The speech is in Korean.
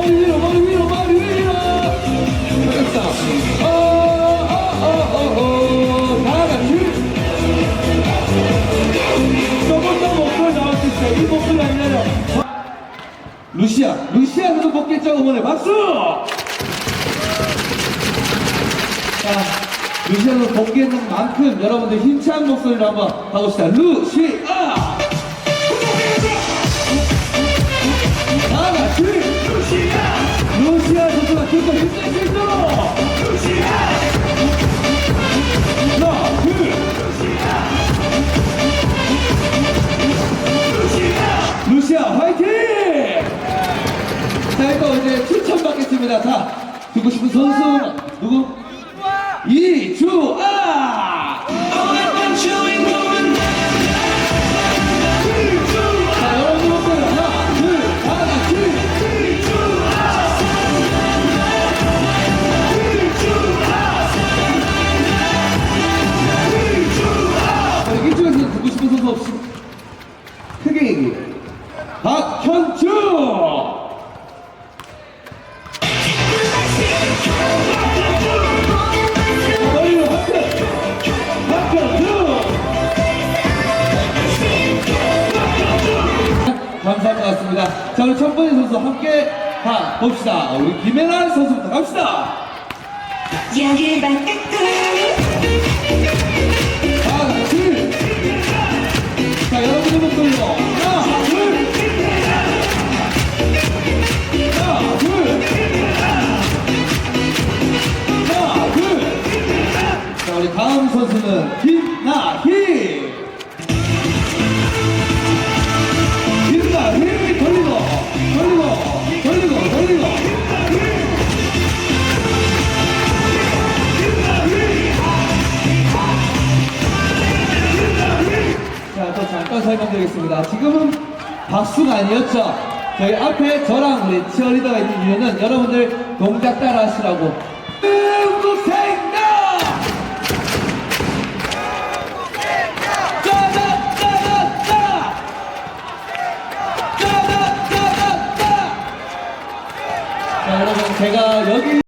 머리 위로 머리 위로 머리 위로. 됐다. 어어어어어. 다 같이 조금 더 목표를 나올 수 있어 이 목표를 안 내려 루시아 루시아도 벗겠죠 응원해. 박수! 자 루시아도 벗겠는 만큼 여러분들 힘찬 목소리로 한번 가봅시다. 루시아! 다 같이 자 일단 이제 추천 받겠습니다. 자 듣고 싶은 선수 누구? 듣고 싶은 선수 없이 크게 얘기해. 박현주! 같습니다. 자, 우리 첫 번째 선수 함께 가 봅시다. 우리 김혜란 선수부터 갑시다. 여기 바깥 여러 잠깐 설명드리겠습니다. 지금은 박수가 아니었죠. 저희 앞에 저랑 우리 치어리더가 있는 이유는 여러분들 동작 따라 하시라고. 짜다짜다짜! 자, 여러분, 제가 여기